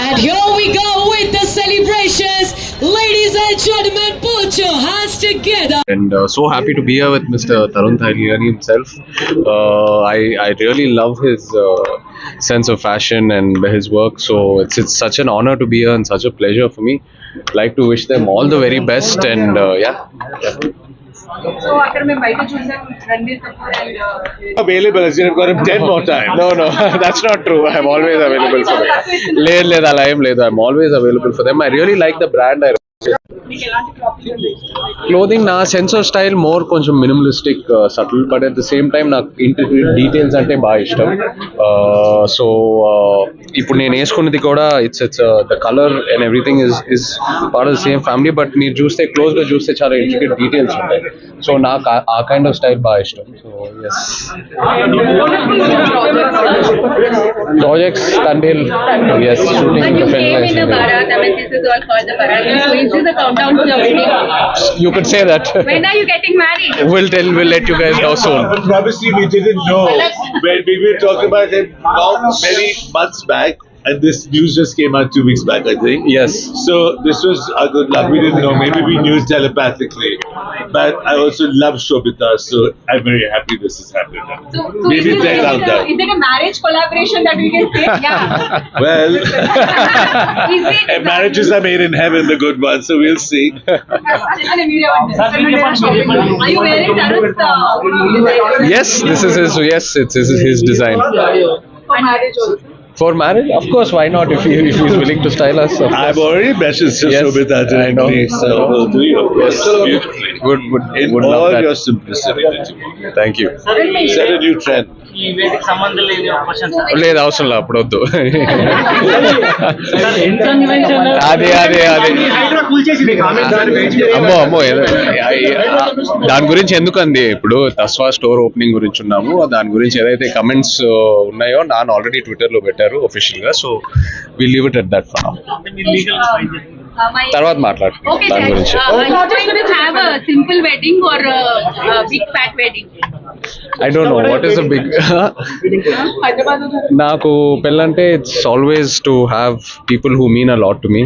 And here we go with the celebrations. Ladies and gentlemen, put your hands together. And uh, so happy to be here with Mr. Tarun Thailiani himself. Uh, I, I really love his uh, sense of fashion and his work. So it's, it's such an honor to be here and such a pleasure for me. Like to wish them all the very best and uh, yeah. So choose Kapoor and available as you've got him ten more times. No, no, that's not true. I'm always available for them. I am. I'm always available for them. I really like the brand. I clothing నా sense of style more కొంచెం minimalistic subtle but at the same time నాకు details అంటే బాగా ఇష్టం. Uh, so uh, ఇప్పుడు నేను వేసుకున్నది కూడా it's it's the colour and everything is is part of the same family but మీరు చూస్తే క్లోజ్గా చూస్తే చాలా ఇంట్రికెట్ డీటెయిల్స్ ఉంటాయి. సో నాకు ఆ- ఆ కైండ్ ఆఫ్ స్టైల్ బాగా ఇష్టం. So yes projects until yes shooting the finalization. in a Bharat, I mean this is all called the Bharat. So is this a countdown to your wedding? You could say that. when are you getting married? We'll tell. We'll let you guys know soon. But obviously we didn't know we were talking about it long many months back and this news just came out two weeks back, I think. Yes. So this was a good luck. We didn't know. Maybe we knew telepathically. But I also love Shobita, so I'm very happy this has happened. So, so Maybe is, it, out is it a marriage collaboration that we can say? Yeah. well, it, marriages are made in heaven, the good ones, so we'll see. Uh, yes, this is his, yes, it's his, his design. For marriage also. For marriage, of course. Why not? If he if he's willing to style us, I've course. already messaged Yes, Shobita I know. directly, so we'll do your yes, beautifully. Would would In would love all that. your simplicity. that you want. Thank you. Set a new trend. ఈ వేదిక సంబంధం లేని question sir. లేదు అవసరం లేదు అప్పుడు వద్దు. అదే అదే అదే. అమ్మో అమ్మో ఏదో దాని గురించి ఎందుకు అంది ఇప్పుడు తస్వా స్టోర్ ఓపెనింగ్ గురించి ఉన్నాము. దాని గురించి ఏదైతే కమెంట్స్ ఉన్నాయో నాన్న ఆల్రెడీ ట్విట్టర్లో పెట్టారు ఒఫిషియల్గా so we leave it at that for my, తర్వాత మాట్లాడుకుందాం Okay, దాని. గురించి. Uh, are you going to have a simple wedding or a, a big fat wedding? I don't know what is a big Hyderabad. నాకు పెళ్ళంటే it's always to have people who mean a lot to me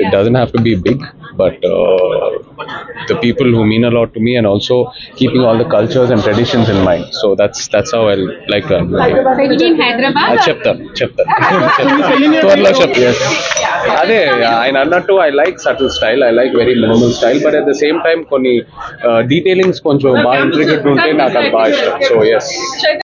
it doesn't have to be big but the people who mean a lot to me and also keeping all the cultures and traditions in mind so that's that's how I like Wedding in Hyderabad? చెప్తాను చెప్తాను త్వరలో చెప్తాను అదే ఆయన అన్నట్టు I like subtle style I like very minimal style but at the same time కొన్ని detailings కొంచెం బాగా ఇంట్రికెట్ ఉంటే నాకు అది బాగా so yes.